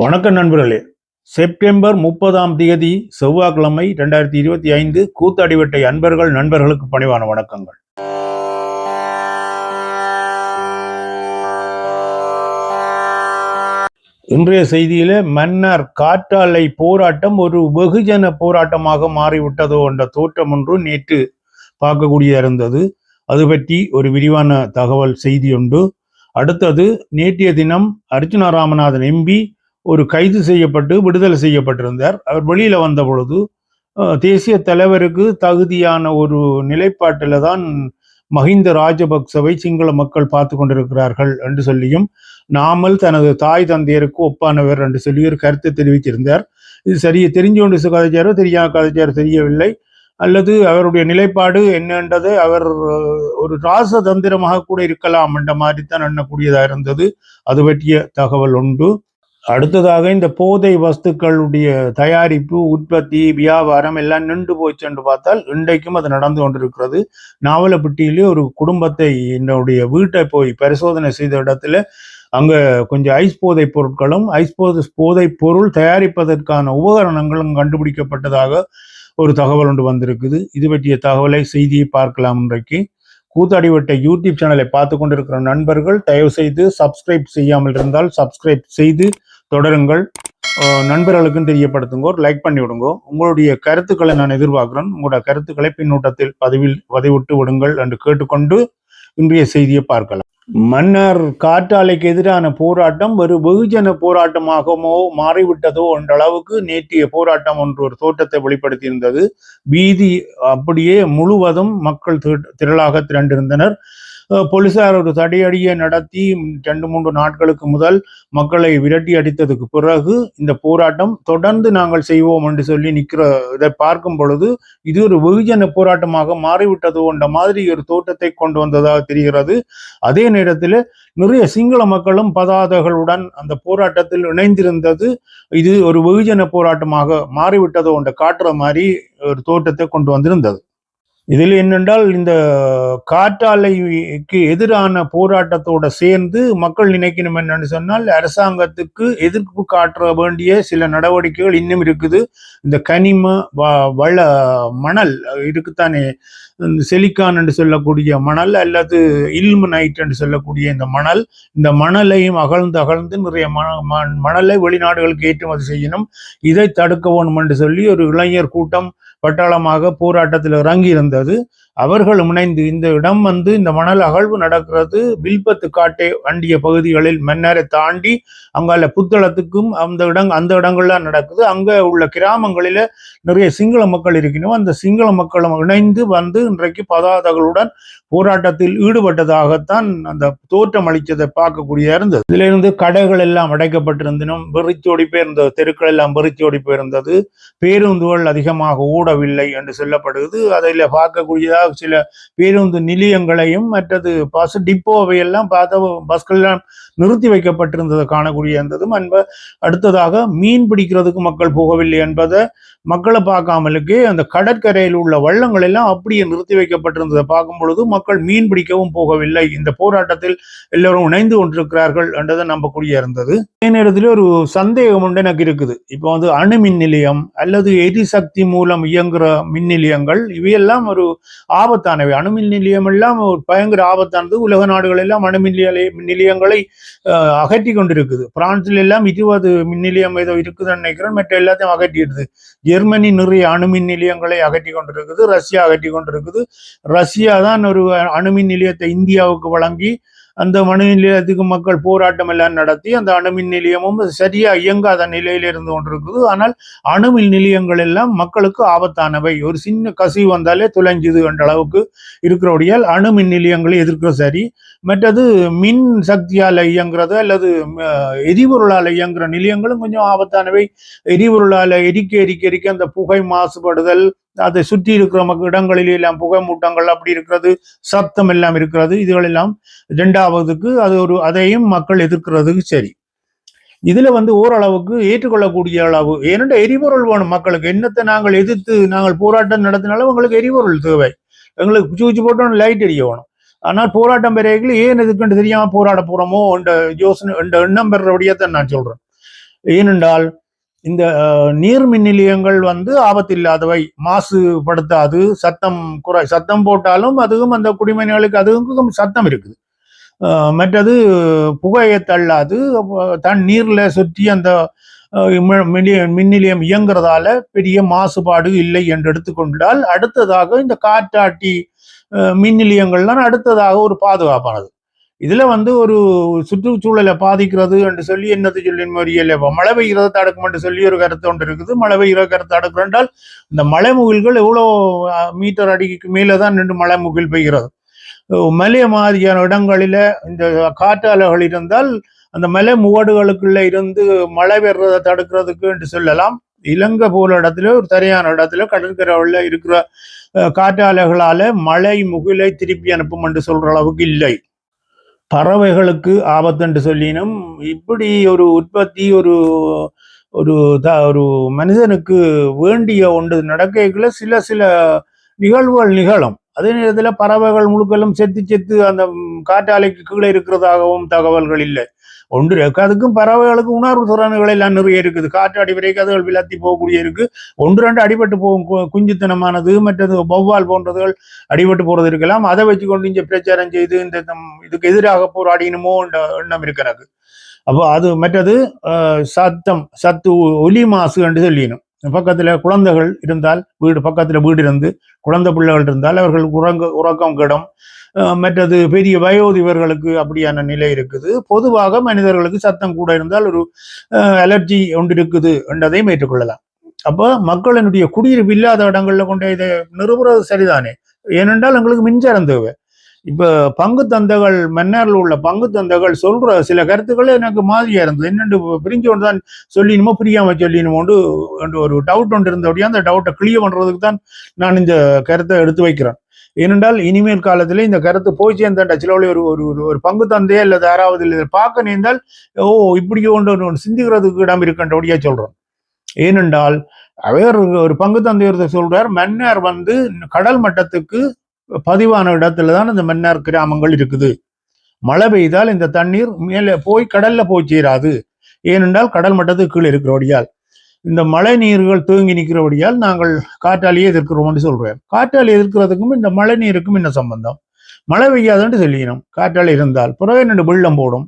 வணக்கம் நண்பர்களே. செப்டம்பர் முப்பதாம் தேதி செவ்வாய்க்கிழமை ரெண்டாயிரத்தி இருபத்தி ஐந்து கூத்தாடிவட்டை அன்பர்கள் நண்பர்களுக்கு பணிவான வணக்கங்கள். இன்றைய செய்தியில மன்னர் காற்றாலை போராட்டம் ஒரு வெகுஜன போராட்டமாக மாறிவிட்டதோ என்ற தோற்றம் ஒன்று நேற்று பார்க்கக்கூடியதாக இருந்தது. அது பற்றி ஒரு விரிவான தகவல் செய்தி உண்டு அடுத்தது நேற்றைய தினம் அர்ஜுனா ராமநாதன் எம்பி ஒரு கைது செய்யப்பட்டு விடுதலை செய்யப்பட்டிருந்தார். அவர் வெளியில் வந்த பொழுது தேசிய தலைவருக்கு தகுதியான ஒரு நிலைப்பாட்டில் தான் மஹிந்த ராஜபக்சவை சிங்கள மக்கள் பார்த்து கொண்டிருக்கிறார்கள் என்று சொல்லியும் நாமல் தனது தாய் தந்தையருக்கு ஒப்பானவர் என்று சொல்லி ஒரு கருத்தை தெரிவித்திருந்தார். இது சரியா தெரிஞ்சோண்டு கதைச்சாரோ தெரியாத கதைச்சாரோ தெரியவில்லை. அல்லது அவருடைய நிலைப்பாடு என்னன்றது அவர் ஒரு ராசதந்திரமாக கூட இருக்கலாம் என்ற மாதிரி தான் எண்ணக்கூடியதாக இருந்தது. அது பற்றிய தகவல் உண்டு. அடுத்ததாக இந்த போதை வஸ்துக்களுடைய தயாரிப்பு உற்பத்தி வியாபாரம் எல்லாம் நின்று போச்சு என்று பார்த்தால் இன்றைக்கும் அது நடந்து கொண்டிருக்கிறது. நாவலப்பட்டியிலே ஒரு குடும்பத்தை என்னுடைய வீட்டை போய் பரிசோதனை செய்த இடத்துல அங்க கொஞ்சம் ஐஸ் போதை பொருட்களும் ஐஸ் போதை போதை பொருள் தயாரிப்பதற்கான உபகரணங்களும் கண்டுபிடிக்கப்பட்டதாக ஒரு தகவல் ஒன்று வந்திருக்குது. இது பற்றிய தகவலை செய்தியை பார்க்கலாம் இன்றைக்கு. கூத்தாடிவட்ட யூடியூப் சேனலை பார்த்து கொண்டிருக்கிற நண்பர்கள் தயவு செய்து சப்ஸ்கிரைப் செய்யாமல் இருந்தால் சப்ஸ்கிரைப் செய்து தொடருங்கள். நண்பர்களுக்கும் தெரியப்படுத்துங்க. லைக் பண்ணி விடுங்க. உங்களுடைய கருத்துக்களை நான் எதிர்பார்க்கிறேன். உங்களோட கருத்துக்களை பின்னூட்டத்தில் பதிவில் பதிவிட்டு விடுங்கள் என்று கேட்டுக்கொண்டு இன்றைய செய்தியை பார்க்கலாம். மன்னர் காற்றாலைக்கு எதிரான போராட்டம் ஒரு வெகுஜன போராட்டமாகவோ மாறிவிட்டதோ என்ற அளவுக்கு நேற்றைய போராட்டம் ஒன்று ஒரு தோற்றத்தை வெளிப்படுத்தியிருந்தது. வீதி அப்படியே முழுவதும் மக்கள் திரளாக திரண்டிருந்தனர். போலீசார் ஒரு தடியடியை நடத்தி ரெண்டு மூன்று நாட்களுக்கு முதல் மக்களை விரட்டி அடித்ததுக்கு பிறகு இந்த போராட்டம் தொடர்ந்து நாங்கள் செய்வோம் என்று சொல்லி நிற்கிற இதை பார்க்கும் பொழுது இது ஒரு வெகுஜன போராட்டமாக மாறிவிட்டது என்ற மாதிரி ஒரு தோற்றத்தை கொண்டு வந்ததாக தெரிகிறது. அதே நேரத்தில் நிறைய சிங்கள மக்களும் பதாதைகளுடன் அந்த போராட்டத்தில் இணைந்திருந்தது. இது ஒரு வெகுஜன போராட்டமாக மாறிவிட்டது என்ற காட்டுற மாதிரி ஒரு தோட்டத்தை கொண்டு வந்திருந்தது. இதில் என்னென்றால் இந்த காற்றாலைக்கு எதிரான போராட்டத்தோட சேர்ந்து மக்கள் நினைக்கணும் என்னன்னு சொன்னால் அரசாங்கத்துக்கு எதிர்ப்பு காட்ட வேண்டிய சில நடவடிக்கைகள் இன்னும் இருக்குது. இந்த கனிம வ- வள மணல் இருக்குத்தானே? இந்த செலிக்கான் என்று சொல்லக்கூடிய மணல் அல்லது இல்முனைட் என்று சொல்லக்கூடிய இந்த மணல் இந்த மணலையும் அகழ்ந்து அகழ்ந்து நிறைய மண- மண்- மணலை வெளிநாடுகளுக்கு ஏற்றுமதி செய்யணும். இதை தடுக்க வேணும் என்று சொல்லி ஒரு இளைஞர் கூட்டம் பட்டாளமாக போராட்டத்தில் இறங்கி இருந்தது அவர்கள் முனைந்து இந்த இடம் வந்து இந்த மணல் அகழ்வு நடக்கிறது. வில்பத்து காட்டை வண்டிய பகுதிகளில் மன்னரை தாண்டி அங்கால புத்தளத்துக்கும் அந்த இடம் அந்த இடங்கள்லாம் நடக்குது. அங்க உள்ள கிராமங்களில நிறைய சிங்கள மக்கள் இருக்கணும் அந்த சிங்கள மக்களும் இணைந்து வந்து இன்றைக்கு பதாதகளுடன் போராட்டத்தில் ஈடுபட்டதாகத்தான் அந்த தோற்றம் அளித்ததை பார்க்கக்கூடிய இருந்தது. இதுல இருந்து கடைகள் எல்லாம் அடைக்கப்பட்டிருந்தனும் வெறிச்சோடி போயிருந்தது தெருக்கள் எல்லாம் வெறிச்சோடி போயிருந்தது. பேருந்துகள் அதிகமாக ஓடவில்லை என்று சொல்லப்படுகிறது. அதில் பார்க்கக்கூடியதாக சில பேருந்து நிலையங்களையும் மற்றது பஸ் டிப்போவை எல்லாம் பார்த்த பஸ்கள் எல்லாம் நிறுத்தி வைக்கப்பட்டிருந்ததை காணக்கூடிய இருந்ததும் அன்ப அடுத்ததாக மீன் பிடிக்கிறதுக்கு மக்கள் போகவில்லை என்பதை மக்களை பார்க்காமலுக்கு அந்த கடற்கரையில் உள்ள வள்ளங்கள் எல்லாம் அப்படியே நிறுத்தி வைக்கப்பட்டிருந்ததை பார்க்கும் பொழுது மக்கள் மீன் பிடிக்கவும் போகவில்லை. இந்த போராட்டத்தில் எல்லோரும் இணைந்து கொண்டிருக்கிறார்கள் என்றதை நம்பக்கூடிய இருந்தது. அதே நேரத்தில் ஒரு சந்தேகம் ஒன்று எனக்கு இருக்குது. இப்போ வந்து அணு மின் நிலையம் அல்லது எரிசக்தி மூலம் இயங்குகிற மின் நிலையங்கள் இவையெல்லாம் ஒரு ஆபத்தானவை. அணு மின் நிலையம் எல்லாம் ஒரு பயங்கர ஆபத்தானது. உலக நாடுகள் எல்லாம் அணு மின் மின் நிலையங்களை அஹ், அகற்றி கொண்டிருக்குது. பிரான்சில் எல்லாம் இருபது மின் நிலையம் ஏதோ இருக்குதுன்னு நினைக்கிறேன். மற்ற எல்லாத்தையும் அகற்றிடுது. ஜெர்மனி நிறைய அணுமின் நிலையங்களை அகற்றி கொண்டிருக்குது ரஷ்யா அகற்றி கொண்டிருக்குது. ரஷ்யா தான் ஒரு அணுமின் நிலையத்தை இந்தியாவுக்கு வழங்கி அந்த மனு நிலையத்துக்கு மக்கள் போராட்டம் எல்லாம் நடத்தி அந்த அணுமின் நிலையமும் சரியா இயங்காத நிலையில் இருந்து கொண்டிருக்குது. ஆனால் அணுமின் நிலையங்கள் எல்லாம் மக்களுக்கு ஆபத்தானவை. ஒரு சின்ன கசிவு வந்தாலே துளைஞ்சுது என்ற அளவுக்கு இருக்கிறபடியால் அணுமின் நிலையங்களை எதிர்க்கிற சரி. மற்றது மின் சக்தியால் இயங்குறது அல்லது எரிபொருளால் இயங்குற நிலையங்களும் கொஞ்சம் ஆபத்தானவை. எரிபொருளால் எரிக்க எரிக்க எரிக்க அந்த புகை மாசுபடுதல் அதை சுற்றி இருக்கிற மக்க- இடங்களில் எல்லாம் புகை மூட்டங்கள் அப்படி இருக்கிறது சப்தம் எல்லாம் இருக்கிறது இதுகளெல்லாம் இரண்டாவதுக்கு அது ஒரு அதையும் மக்கள் எதிர்க்கிறதுக்கு சரி. இதுல வந்து ஓரளவுக்கு ஏற்றுக்கொள்ளக்கூடிய அளவு ஏனென்ற எரிபொருள் வேணும் மக்களுக்கு. என்னத்தை நாங்கள் எதிர்த்து நாங்கள் போராட்டம் நடத்தினாலும் உங்களுக்கு எரிபொருள் தேவை. எங்களுக்கு குச்சி குச்சி போட்டோம் லைட் எரிய வேணும். ஆனால் போராட்டம் பெறைகள் ஏன் எதுக்குன்னு தெரியாம போராட போறோமோ என்ற யோசனை என்ற எண்ணம் பெறபடியே தான் நான் சொல்றேன். ஏனென்றால் இந்த நீர் மின் நிலையங்கள் வந்து ஆபத்தில்லாதவை. மாசுபடுத்தாது. சத்தம் குறை சத்தம் போட்டாலும் அதுவும் அந்த குடிமனிதர்களுக்கு அதுவும் சத்தம் இருக்குது. மற்றது புகையை தள்ளாது. தன் நீரில் சுற்றி அந்த மி- மின் நிலையம் இயங்குறதால பெரிய மாசுபாடு இல்லை என்று எடுத்துக்கொண்டால் அடுத்ததாக இந்த காற்றாட்டி மின் நிலையங்கள்லாம் அடுத்ததாக ஒரு பாதுகாப்பானது. இதுல வந்து ஒரு சுற்றுச்சூழலை பாதிக்கிறது என்று சொல்லி என்னது சொல்லி மறியல மழை பெய்கிறத தடுக்கும் என்று சொல்லி ஒரு கருத்து ஒன்று இருக்குது. மழை பெய்கிற கருத்து தடுக்கும் என்றால் இந்த மலை முகில்கள் எவ்வளோ மீட்டர் அடிக்கு மேலே தான் நின்று மழை முகில் பெய்கிறது. மலை மாதிரியான இடங்களில இந்த காற்றாலைகள் இருந்தால் அந்த மலை முகடுகளுக்குள்ள இருந்து மழை பெறுறதை தடுக்கிறதுக்கு என்று சொல்லலாம். இலங்கை போல இடத்துல ஒரு தரையான இடத்துல கடற்கரையில் இருக்கிற காற்றாலைகளால மழை முகிலை திருப்பி அனுப்பும் என்று சொல்ற அளவுக்கு இல்லை. பறவைகளுக்கு ஆபத்துன்னு சொல்லினும் இப்படி ஒரு உற்பத்தி ஒரு ஒரு த ஒரு மனிதனுக்கு வேண்டிய ஒன்று நடக்கைக்குள்ள சில சில நிகழ்வுகள் நிகழும். அதே நேரத்தில் பறவைகள் முழுக்கலும் செத்து செத்து அந்த காற்றாலைக்கு கீழே இருக்கிறதாகவும் தகவல்கள் இல்லை. ஒன்று அதுக்கும் பறவைகளுக்கு உணர்வு திறன்கள் எல்லாம் நிறைய இருக்குது. காற்று வரைக்கும் அதுகள் விலத்தி போகக்கூடிய இருக்கு. ஒன்று ரெண்டு அடிபட்டு போகும் குஞ்சுத்தனமானது மற்றது வௌவால் போன்றதுகள் அடிபட்டு போறது இருக்கலாம். அதை வச்சு கொண்டு பிரச்சாரம் செய்து இந்த இதுக்கு எதிராக போராடினுமோ எண்ணம் இருக்கு எனக்கு அப்போ அது மற்றது சத்தம் சத்து ஒலி மாசு என்று சொல்லிடணும் பக்கத்துல குழந்தைகள் இருந்தால் வீடு பக்கத்துல வீடு இருந்து குழந்தை பிள்ளைகள் இருந்தால் அவர்கள் உறங்க உறக்கம் கிடும். அஹ், மற்றது பெரிய வயோதிபர்களுக்கு அப்படியான நிலை இருக்குது. பொதுவாக மனிதர்களுக்கு சத்தம் கூட இருந்தால் ஒரு அலர்ஜி ஒன்று இருக்குது என்றதையும் ஏற்றுக்கொள்ளலாம். அப்போ மக்களினுடைய குடியிருப்பு இல்லாத இடங்கள்ல கொண்டு இதை நிறுவுறது சரிதானே? ஏனென்றால் எங்களுக்கு மின்சாரம் தேவை. இப்போ பங்கு தந்தைகள் மன்னரில் உள்ள பங்கு தந்தைகள் சொல்ற சில கருத்துக்கள் எனக்கு மாதிரியா இருந்தது. என்னென்று பிரிஞ்சு ஒன்று தான் சொல்லினுமோ பிரியாம சொல்லினுமோண்டு ஒரு டவுட் ஒன்று இருந்தபடியா அந்த டவுட்டை கிளியர் பண்றதுக்கு தான் நான் இந்த கருத்தை எடுத்து வைக்கிறேன். ஏனென்றால் இனிமேல் காலத்தில் இந்த கருத்து போய் சேர்ந்தாண்டா சில ஒரு ஒரு ஒரு- ஒரு பங்கு தந்தையே அல்லது யாராவது இல்லை பார்க்க நேர்ந்தால் ஓ இப்படி ஒன்று ஒன்று சிந்திக்கிறதுக்கு இடம் இருக்கின்றபடியா சொல்றோம். ஏனென்றால் அவர் ஒரு பங்கு தந்தை சொல்றார் மன்னர் வந்து கடல் மட்டத்துக்கு பதிவான இடத்துல தான் இந்த மன்னார் கிராமங்கள் இருக்குது. மழை பெய்தால் இந்த தண்ணீர் மேலே போய் கடல்ல போய் சேராது. ஏனென்றால் கடல் மட்டத்துக்கு கீழே இருக்கிறபடியால். இந்த மழை நீர்கள் தேங்கி நிற்கிறபடியால் நாங்கள் காற்றாலேயே எதிர்க்கிறோம்னு சொல்றேன். காற்றாலை எதிர்க்கிறதுக்கும் இந்த மழை நீருக்கும் என்ன சம்பந்தம்? மழை பெய்யாதுன்னு சொல்லிக்கணும் காற்றால் இருந்தால் பிறகு ரெண்டு வெள்ளம் போடும்?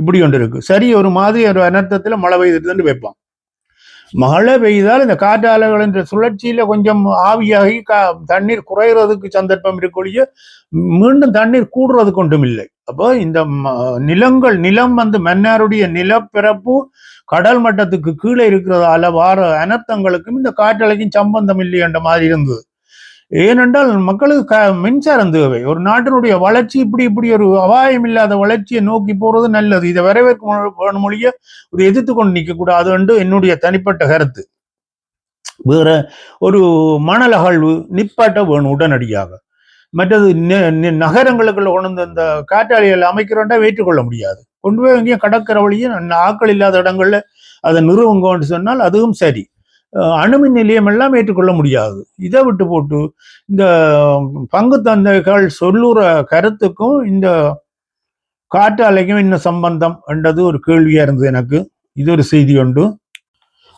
இப்படி ஒன்று இருக்கு. சரி ஒரு மாதிரி ஒரு அனர்த்தத்தில் மழை பெய்யுதுன்னு வைப்பான் மழை பெய்தால் இந்த காற்றாலைகள் என்ற சுழற்சியில கொஞ்சம் ஆவியாகி கா- தண்ணீர் குறைகிறதுக்கு சந்தர்ப்பம் இருக்கொழிய மீண்டும் தண்ணீர் கூடுறதுக்கு ஒன்றும் இல்லை. அப்போ இந்த நிலங்கள் நிலம் வந்து மன்னாருடைய நிலப்பிறப்பு கடல் மட்டத்துக்கு கீழே இருக்கிறதால வார அனர்த்தங்களுக்கும் இந்த காற்றலைக்கும் சம்பந்தம் இல்லை என்ற மாதிரி இருந்தது. ஏனென்றால் மக்களுக்கு க மின்சாரம் தேவை. ஒரு நாட்டினுடைய வளர்ச்சி இப்படி இப்படி ஒரு அபாயம் இல்லாத வளர்ச்சியை நோக்கி போறது நல்லது. இதை வரவேற்க மொழிய ஒரு எதிர்த்து கொண்டு நிற்க கூடாது என்று என்னுடைய தனிப்பட்ட கருத்து. வேற ஒரு மணல் அகழ்வு நிப்பாட்ட வேணும் உடனடியாக. மற்றது நி- நகரங்களுக்குள்ள கொண்டு வந்து இந்த காற்றாலைகள் அமைக்கிறோண்டா ஏற்றுக்கொள்ள முடியாது. கொண்டு போய் எங்கேயும் கடற்கரை வழியே ஆக்கள் ஆட்கள் இல்லாத இடங்கள்ல அதை நிறுவுங்கன்னு சொன்னால் அதுவும் சரி. அணுமின் நிலையம் எல்லாம் ஏற்றுக்கொள்ள முடியாது. இதை விட்டு போட்டு இந்த பங்கு தந்தைகள் சொல்லுற கருத்துக்கும் இந்த காற்றாலைக்கும் என்ன சம்பந்தம் என்றது ஒரு கேள்வியா இருந்தது எனக்கு. இது ஒரு செய்தி உண்டு.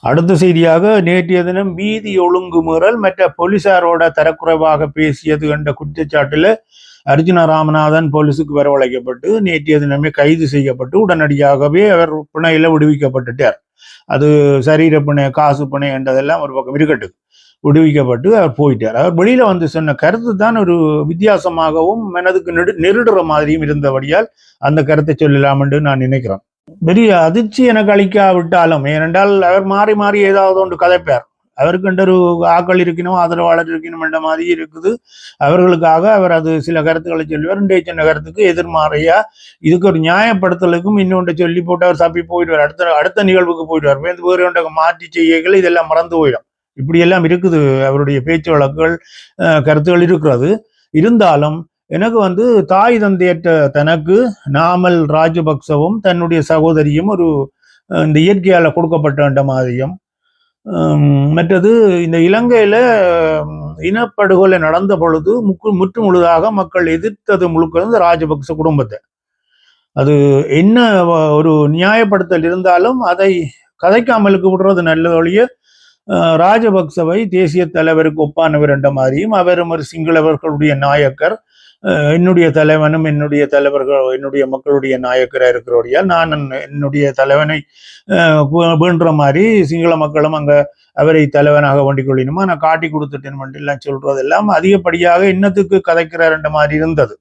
அடுத்த செய்தியாக நேற்றைய தினம் வீதி ஒழுங்கு மீறல் மற்ற போலீசாரோட தரக்குறைவாக பேசியது என்ற குற்றச்சாட்டில் அர்ஜுன ராமநாதன் போலீஸுக்கு வரவழைக்கப்பட்டு நேற்றைய தினமே கைது செய்யப்பட்டு உடனடியாகவே அவர் பிணையில விடுவிக்கப்பட்டுட்டார். அது சரீர பிணை காசு பிணை என்றதெல்லாம் ஒரு பக்கம் இருக்கட்டு விடுவிக்கப்பட்டு அவர் போயிட்டார். அவர் வெளியில வந்து சொன்ன கருத்து தான் ஒரு வித்தியாசமாகவும் மனதுக்கு நெடு நெருடுற மாதிரியும் இருந்தபடியால் அந்த கருத்தை சொல்லலாம் என்று நான் நினைக்கிறேன். பெரிய அதிர்ச்சி எனக்கு அளிக்காவிட்டாலும் ஏனென்றால் அவர் மாறி மாறி ஏதாவது ஒன்று கதைப்பார். அவருக்குன்ற ஒரு ஆக்கள் இருக்கணும் ஆதரவாளர் இருக்கணும் என்ற மாதிரி இருக்குது. அவர்களுக்காக அவர் அது சில கருத்துக்களை சொல்லுவார். இன்றைய கருத்துக்கு எதிர்மாறையா இதுக்கு ஒரு நியாயப்படுத்தலுக்கும் இன்னொன்று சொல்லி போட்டு அவர் தப்பி போயிடுவார். அடுத்த அடுத்த நிகழ்வுக்கு போயிடுவார். வேறு வேறு ஒன்றை மாற்றி செய்யகள் இதெல்லாம் மறந்து போயிடும். இப்படி எல்லாம் இருக்குது. அவருடைய பேச்சு வழக்குகள் கருத்துக்கள் கருத்துகள் இருக்கிறது. இருந்தாலும் எனக்கு வந்து தாய் தந்தையற்ற தனக்கு நாமல் ராஜபக்சவும் தன்னுடைய சகோதரியும் ஒரு இந்த இயற்கையால் கொடுக்கப்பட்ட மாதிரியும் மற்றது இந்த இலங்கையில இனப்படுகொலை நடந்த பொழுது முக்கு முற்று முழுதாக மக்கள் எதிர்த்தது முழுக்க இந்த ராஜபக்ச குடும்பத்தை. அது என்ன ஒரு நியாயப்படுத்தல் இருந்தாலும் அதை கதைக்காமலுக்கு விடுறது நல்லதொழிய ராஜபக்சவை தேசிய தலைவருக்கு ஒப்பானவர் என்ற மாதிரியும் அவரும் ஒரு சிங்களவர்களுடைய நாயக்கர் அஹ், என்னுடைய தலைவனும் என்னுடைய தலைவர்கள் என்னுடைய மக்களுடைய நாயக்கராக இருக்கிறபடியால் நான் என்னுடைய தலைவனை வேண்டுற மாதிரி சிங்கள மக்களும் அங்க அவரை தலைவனாக வேண்டிக் கொள்ளினுமா? நான் காட்டி கொடுத்துட்டேன் மட்டும் சொல்றதெல்லாம் அதிகப்படியாக இன்னத்துக்கு கதைக்கிறார்ன்ற மாதிரி இருந்தது.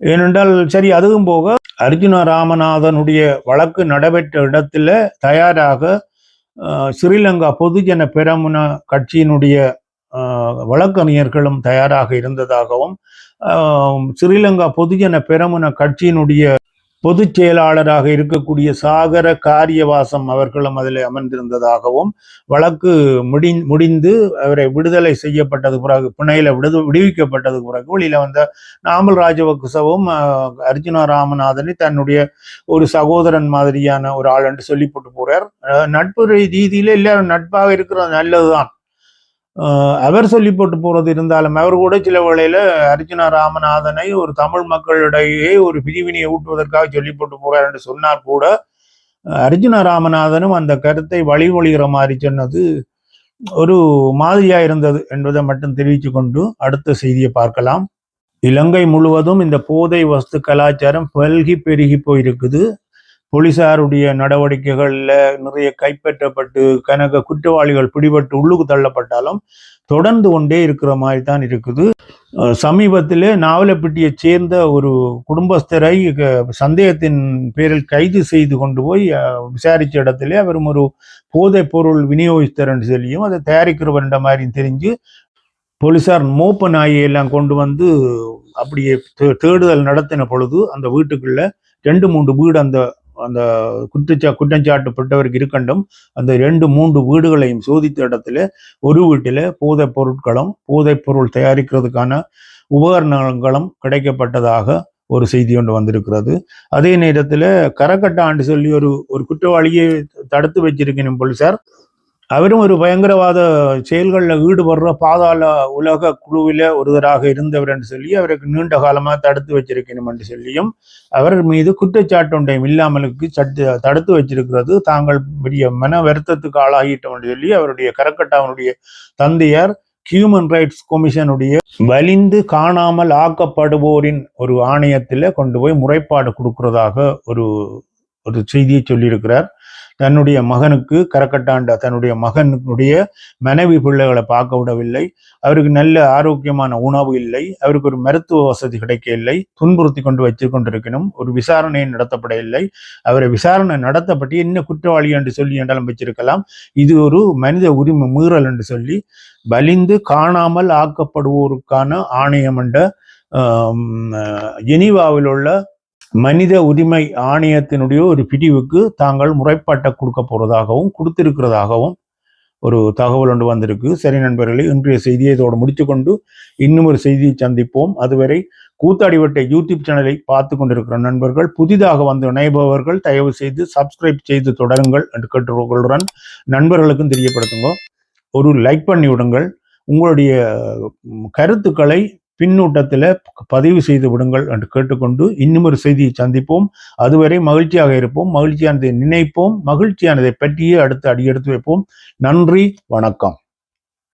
ஏனென்றால் சரி அதுவும் போக அர்ஜுன ராமநாதனுடைய வழக்கு நடைபெற்ற இடத்துல தயாராக ஸ்ரீலங்கா பொதுஜன பெரமுன கட்சியினுடைய வழக்கறிஞர்களும் தயாராக இருந்ததாகவும் ஸ்ரீலங்கா பொதுஜன பெரமுன கட்சியினுடைய பொதுச் செயலாளராக இருக்கக்கூடிய சாகர காரியவாசம் அவர்களும் அதில் அமர்ந்திருந்ததாகவும் வழக்கு முடி முடிந்து அவரை விடுதலை செய்யப்பட்டது பிறகு பிணையில விடுது விடுவிக்கப்பட்டதுக்கு பிறகு வெளியில வந்த நாமல் ராஜபக்சவும் அர்ஜுனா ராமநாதனை தன்னுடைய ஒரு சகோதரன் மாதிரியான ஒரு ஆள் என்று சொல்லி போட்டு போறார் நட்பு ரீதியில எல்லாரும் நட்பாக இருக்கிறது நல்லதுதான். அவர் சொல்லி போட்டு போறது இருந்தாலும் அவர் கூட சில வேளையில் அர்ஜுனா ராமநாதனை ஒரு தமிழ் மக்களிடையே ஒரு பிரிவினையை ஊட்டுவதற்காக சொல்லி போட்டு போறார் என்று சொன்னார் கூட அர்ஜுனா ராமநாதனும் அந்த கருத்தை வழிமொழிகிற மாதிரி சொன்னது ஒரு மாதிரியா இருந்தது என்பதை மட்டும் தெரிவித்து கொண்டு அடுத்த செய்தியை பார்க்கலாம். இலங்கை முழுவதும் இந்த போதை வஸ்து கலாச்சாரம் பல்கி பெருகி போயிருக்குது. போலீசாருடைய நடவடிக்கைகள்ல நிறைய கைப்பற்றப்பட்டு கனக குற்றவாளிகள் பிடிபட்டு உள்ளுக்கு தள்ளப்பட்டாலும் தொடர்ந்து கொண்டே இருக்கிற மாதிரி தான் இருக்குது. சமீபத்தில் சமீபத்திலே நாவலப்பட்டியை சேர்ந்த ஒரு குடும்பஸ்தரை க- சந்தேகத்தின் பேரில் கைது செய்து கொண்டு போய் விசாரித்த விசாரிச்ச இடத்திலே அவரும் ஒரு போதைப் பொருள் விநியோகிஸ்தர் சொல்லியும் அதை தயாரிக்கிறவர் என்ற மாதிரி தெரிஞ்சு போலீசார் மோப்ப நாயையெல்லாம் கொண்டு வந்து அப்படியே தே- தேடுதல் நடத்தின பொழுது அந்த வீட்டுக்குள்ள ரெண்டு மூன்று வீடு அந்த அந்த குற்றச்சா குற்றஞ்சாட்டுப்பட்டவருக்கு இருக்கண்டும். அந்த ரெண்டு மூன்று வீடுகளையும் சோதித்த இடத்துல ஒரு வீட்டில் போதைப் பொருட்களும் போதைப் பொருள் தயாரிக்கிறதுக்கான உபகரணங்களும் கிடைக்கப்பட்டதாக ஒரு செய்தி ஒன்று வந்திருக்கிறது. அதே நேரத்தில் கரக்கட்டாண்டு சொல்லி ஒரு ஒரு குற்றவாளியை தடுத்து வச்சிருக்கணும் போலீசார். அவரும் ஒரு பயங்கரவாத செயல்களில் ஈடுபடுற பாதாள உலக குழுவில் ஒருவராக இருந்தவர் என்று சொல்லி அவருக்கு நீண்ட காலமாக தடுத்து வச்சிருக்கணும் என்று சொல்லியும் அவர் மீது குற்றச்சாட்டு ஒன்றையும் இல்லாமலுக்கு சட்டு தடுத்து வச்சிருக்கிறது. தாங்கள் பெரிய மன வருத்தத்துக்கு ஆளாகிட்டோம் என்று சொல்லி அவருடைய கரக்கட்டாவனுடைய தந்தையார் ஹியூமன் ரைட்ஸ் கமிஷனுடைய வலிந்து காணாமல் ஆக்கப்படுவோரின் ஒரு ஆணையத்தில் கொண்டு போய் முறைப்பாடு கொடுக்கிறதாக ஒரு ஒரு செய்தியை சொல்லியிருக்கிறார். தன்னுடைய மகனுக்கு கரக்கட்டாண்ட தன்னுடைய மகனுடைய மனைவி பிள்ளைகளை பார்க்க விடவில்லை. அவருக்கு நல்ல ஆரோக்கியமான உணவு இல்லை. அவருக்கு ஒரு மருத்துவ வசதி கிடைக்க இல்லை. துன்புறுத்தி கொண்டு வச்சு கொண்டிருக்கணும். ஒரு விசாரணை நடத்தப்பட இல்லை. அவரை விசாரணை நடத்தப்பட்டு என்ன குற்றவாளி என்று சொல்லி என்றாலும் வச்சிருக்கலாம். இது ஒரு மனித உரிமை மீறல் என்று சொல்லி வலிந்து காணாமல் ஆக்கப்படுவோருக்கான ஆணையம் என்ற ஜெனீவாவில் உள்ள மனித உரிமை ஆணையத்தினுடைய ஒரு பிரிவுக்கு தாங்கள் முறைப்பாட்டை கொடுக்க போறதாகவும் கொடுத்திருக்கிறதாகவும் ஒரு தகவல் ஒன்று வந்திருக்கு. சரி நண்பர்களே இன்றைய செய்தியை இதோடு முடித்துக்கொண்டு இன்னும் ஒரு செய்தியை சந்திப்போம். அதுவரை கூத்தாடிவட்டை யூடியூப் சேனலை பார்த்து கொண்டிருக்கிற நண்பர்கள் புதிதாக வந்து இணைபவர்கள் தயவு செய்து சப்ஸ்கிரைப் செய்து தொடருங்கள் என்று கேட்டுக்கொள்கிறேன். நண்பர்களுக்கும் தெரியப்படுத்துங்க. ஒரு லைக் பண்ணி விடுங்கள். உங்களுடைய கருத்துக்களை பின்னூட்டத்தில் பதிவு செய்து விடுங்கள் என்று கேட்டுக்கொண்டு இன்னுமொரு செய்தியை சந்திப்போம். அதுவரை மகிழ்ச்சியாக இருப்போம். மகிழ்ச்சியானதை நினைப்போம். மகிழ்ச்சியானதை பற்றியே அடுத்து அடியெடுத்து வைப்போம். நன்றி. வணக்கம்.